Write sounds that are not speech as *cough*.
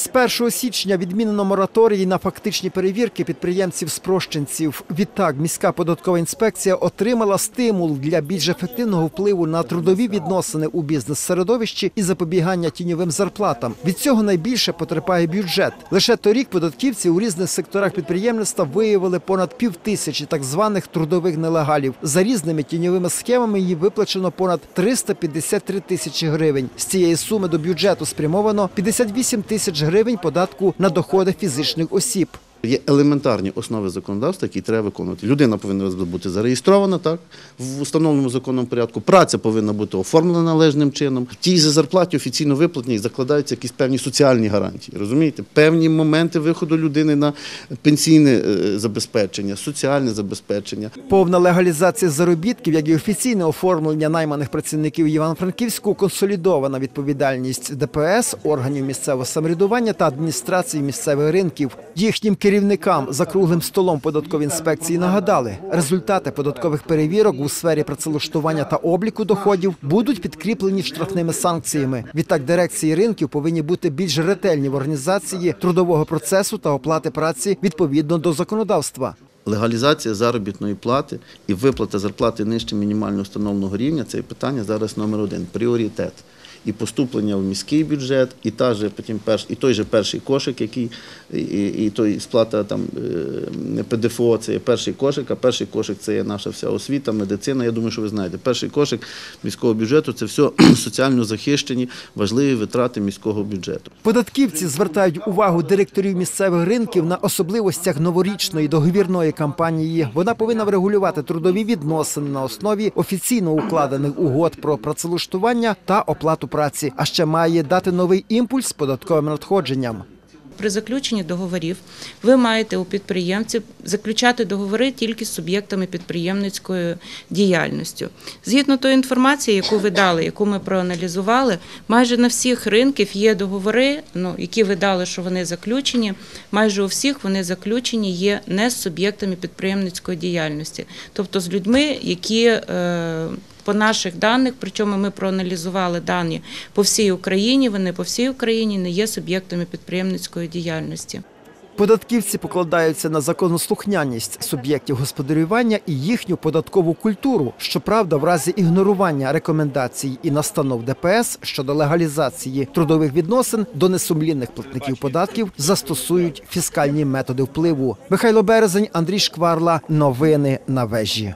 З 1 січня відмінено мораторій на фактичні перевірки підприємців-спрощенців. Відтак, міська податкова інспекція отримала стимул для більш ефективного впливу на трудові відносини у бізнес-середовищі і запобігання тіньовим зарплатам. Від цього найбільше потерпає бюджет. Лише торік податківці у різних секторах підприємництва виявили понад півтисячі так званих трудових нелегалів. За різними тіньовими схемами їй виплачено понад 353 тисячі гривень. З цієї суми до бюджету спрямовано 58 тисяч гривень податку на доходи фізичних осіб. Є елементарні основи законодавства, які треба виконувати. Людина повинна бути зареєстрована так в установленому законному порядку. Праця повинна бути оформлена належним чином. В тій же зарплаті офіційно виплатній закладаються якісь певні соціальні гарантії. Розумієте, певні моменти виходу людини на пенсійне е, забезпечення, соціальне забезпечення. Повна легалізація заробітків, як і офіційне оформлення найманих працівників Івано-Франківську, консолідована відповідальність ДПС, органів місцевого самоврядування та адміністрації місцевих ринків. Їхнім керівникам за круглим столом податкової інспекції нагадали, результати податкових перевірок у сфері працевлаштування та обліку доходів будуть підкріплені штрафними санкціями. Відтак дирекції ринків повинні бути більш ретельні в організації трудового процесу та оплати праці відповідно до законодавства. Легалізація заробітної плати і виплата зарплати нижче мінімально встановленого рівня це питання зараз номер один пріоритет. І поступлення в міський бюджет, і та же потім перш, і той же перший кошик, який і, і, той сплата там е, ПДФО, це є перший кошик, а перший кошик це є наша вся освіта, медицина. Я думаю, що ви знаєте, перший кошик міського бюджету це все *clears throat* соціально захищені важливі витрати міського бюджету. Податківці звертають увагу директорів місцевих ринків на особливостях новорічної договірної кампанії. Вона повинна врегулювати трудові відносини на основі офіційно укладених угод про працевлаштування та оплату праці, а ще має дати новий імпульс податковим надходженням. При заключенні договорів ви маєте у підприємців заключати договори тільки з суб'єктами підприємницької діяльністю. Згідно тої інформації, яку ви дали, яку ми проаналізували, майже на всіх ринків є договори, ну які ви дали, що вони заключені. Майже у всіх вони заключені є не з суб'єктами підприємницької діяльності, тобто з людьми, які е, по наших даних, причому ми проаналізували дані по всій Україні. Вони по всій Україні не є суб'єктами підприємницької діяльності. Податківці покладаються на законослухняність суб'єктів господарювання і їхню податкову культуру. Щоправда, в разі ігнорування рекомендацій і настанов ДПС щодо легалізації трудових відносин до несумлінних платників податків застосують фіскальні методи впливу. Михайло Березень, Андрій Шкварла. Новини на вежі.